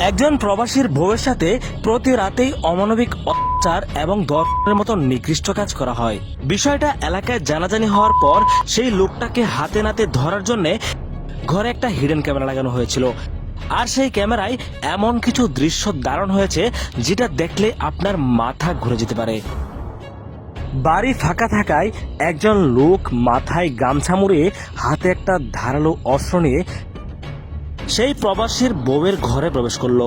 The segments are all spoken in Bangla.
একজন প্রবাসীর বউয়ের সাথে প্রতি রাতেই অমানবিক অত্যাচার এবং দর্শনের মতো নিকৃষ্ট কাজ করা হয়। বিষয়টা এলাকায় জানাজানি হওয়ার পর সেই লোকটাকে হাতে নাতে ধরার জন্য ঘরে একটা হিডেন ক্যামেরা লাগানো হয়েছিল। আর সেই ক্যামেরায় এমন কিছু দৃশ্য ধারণ হয়েছে যেটা দেখলে আপনার মাথা ঘুরে যেতে পারে। বাড়ি ফাঁকা থাকায় একজন লোক মাথায় গামছা মুড়ে হাতে একটা ধারালো অস্ত্র নিয়ে সেই প্রবাসীর বউয়ের ঘরে প্রবেশ করল।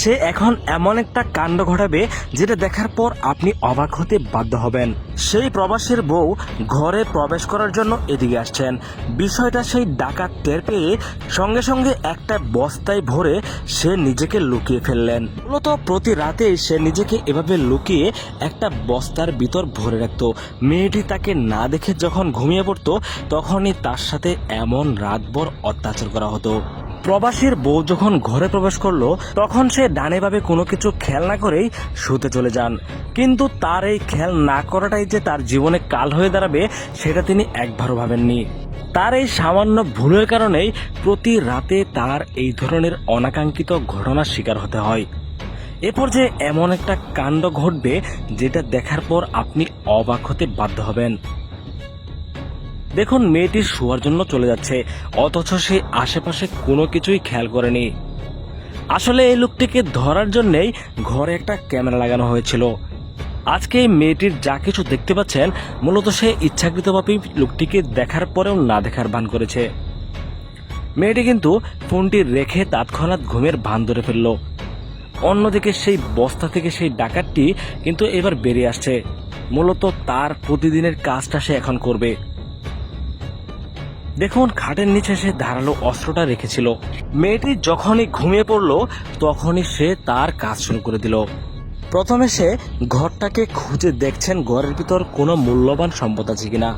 সে এখন এমন একটা কাণ্ড ঘটাবে যেটা দেখার পর আপনি অবাক হতে বাধ্য হবেন। সেই প্রবাসীর বউ ঘরে প্রবেশ করার জন্য এদিকে আসছেন। বিষয়টা সেই ডাকাত টের পেয়ে সঙ্গে সঙ্গে একটা বস্তায় ভরে সে নিজেকে লুকিয়ে ফেললেন। মূলত প্রতি রাতেই সে নিজেকে এভাবে লুকিয়ে একটা বস্তার ভিতর ভরে রাখত। মেয়েটি তাকে না দেখে যখন ঘুমিয়ে পড়তো, তখনই তার সাথে এমন রাতভর অত্যাচার করা হতো। প্রবাসীর বউ যখন ঘরে প্রবেশ করল, তখন সে ডানে ভাবে কোনো কিছু খেয়াল না করেই শুতে চলে যান। কিন্তু তার এই খেয়াল না করাটাই যে তার জীবনে কাল হয়ে দাঁড়াবে, সেটা তিনি একবারও ভাবেননি। তার এই সামান্য ভুলের কারণেই প্রতি রাতে তার এই ধরনের অনাকাঙ্ক্ষিত ঘটনার শিকার হতে হয়। এ পর্যায়ে এমন একটা কাণ্ড ঘটবে, যেটা দেখার পর আপনি অবাক হতে বাধ্য হবেন। দেখুন, মেয়েটি শোয়ার জন্য চলে যাচ্ছে, অথচ সে আশেপাশে কোনো কিছুই খেয়াল করেনি। আসলে এই লোকটিকে ধরার জন্যেই ঘরে একটা ক্যামেরা লাগানো হয়েছিল। আজকে এই মেয়েটির যা কিছু দেখতে পাচ্ছেন, মূলত সে ইচ্ছাকৃতভাবেই লোকটিকে দেখার পরেও না দেখার ভান করেছে। মেয়েটি কিন্তু ফোনটি রেখে তৎক্ষণাৎ ঘুমের ভান ধরে ফেলল। অন্যদিকে সেই বস্তা থেকে সেই ডাকাতটি কিন্তু এবার বেরিয়ে আসছে। মূলত তার প্রতিদিনের কাজটা সে এখন করবে। দেখুন, খাটের নিচে সে ধারালো অস্ত্রটা রেখেছিল। মেয়েটি যখনই ঘুমিয়ে পড়ল, তখনই সে তার কাজ শুরু করে দিল। প্রথমে সে ঘরটাকে খুঁজে দেখছেন ঘরের ভিতর কোনো মূল্যবান সম্পদ আছে কিনা।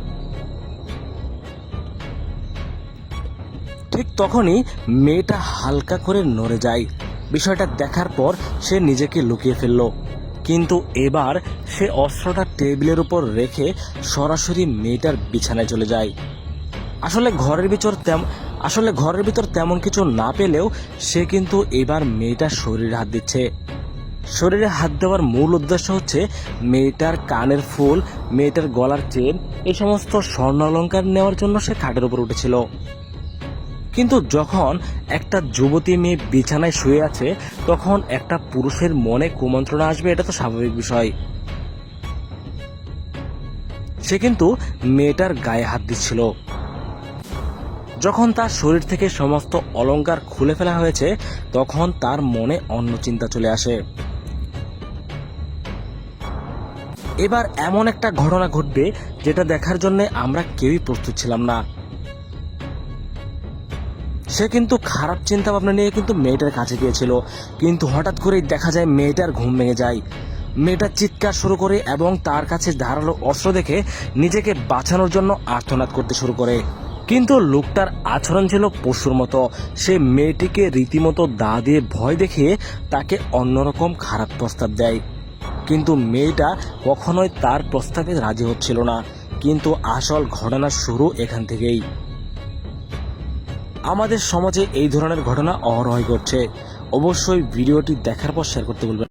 ঠিক তখনই মেয়েটা হালকা করে নড়ে যায়। বিষয়টা দেখার পর সে নিজেকে লুকিয়ে ফেলল। কিন্তু এবার সে অস্ত্রটা টেবিলের উপর রেখে সরাসরি মেয়েটার বিছানায় চলে যায়। আসলে ঘরের ভিতর তেম আসলে ঘরের ভিতর তেমন কিছু না পেলেও সে কিন্তু এবার মেয়েটার শরীরে হাত দিচ্ছে। শরীরে হাত দেওয়ার মূল উদ্দেশ্য হচ্ছে মেয়েটার কানের ফুল, মেয়েটার গলার চেন, এই সমস্ত স্বর্ণ অলঙ্কার নেওয়ার জন্য সে খাটের উপর উঠেছিল। কিন্তু যখন একটা যুবতী মেয়ে বিছানায় শুয়ে আছে, তখন একটা পুরুষের মনে কুমন্ত্রণা আসবে, এটা তো স্বাভাবিক বিষয়। সে কিন্তু মেয়েটার গায়ে হাত দিচ্ছিল। যখন তার শরীর থেকে সমস্ত অলঙ্কার খুলে ফেলা হয়েছে, তখন তার মনে অন্য চিন্তা চলে আসে। এবার এমন একটা ঘটনা ঘটবে যেটা দেখার জন্য আমরা কেউই প্রস্তুত ছিলাম না। সে কিন্তু খারাপ চিন্তা ভাবনা নিয়ে কিন্তু মেয়েটার কাছে গিয়েছিল। কিন্তু হঠাৎ করেই দেখা যায় মেয়েটার ঘুম ভেঙে যায়। মেয়েটা চিৎকার শুরু করে এবং তার কাছে ধারালো অস্ত্র দেখে নিজেকে বাঁচানোর জন্য আর্তনাদ করতে শুরু করে। কিন্তু লোকটার আচরণ ছিল পশুর মতো। সে মেয়েটিকে রীতিমতো দা দিয়ে ভয় দেখিয়ে তাকে অন্যরকম খারাপ প্রস্তাব দেয়। কিন্তু মেয়েটা কখনোই তার প্রস্তাবে রাজি হচ্ছিল না। কিন্তু আসল ঘটনা শুরু এখান থেকেই। আমাদের সমাজে এই ধরনের ঘটনা অহরহই ঘটছে অবশ্যই ভিডিওটি দেখার পর শেয়ার করতে বলবেন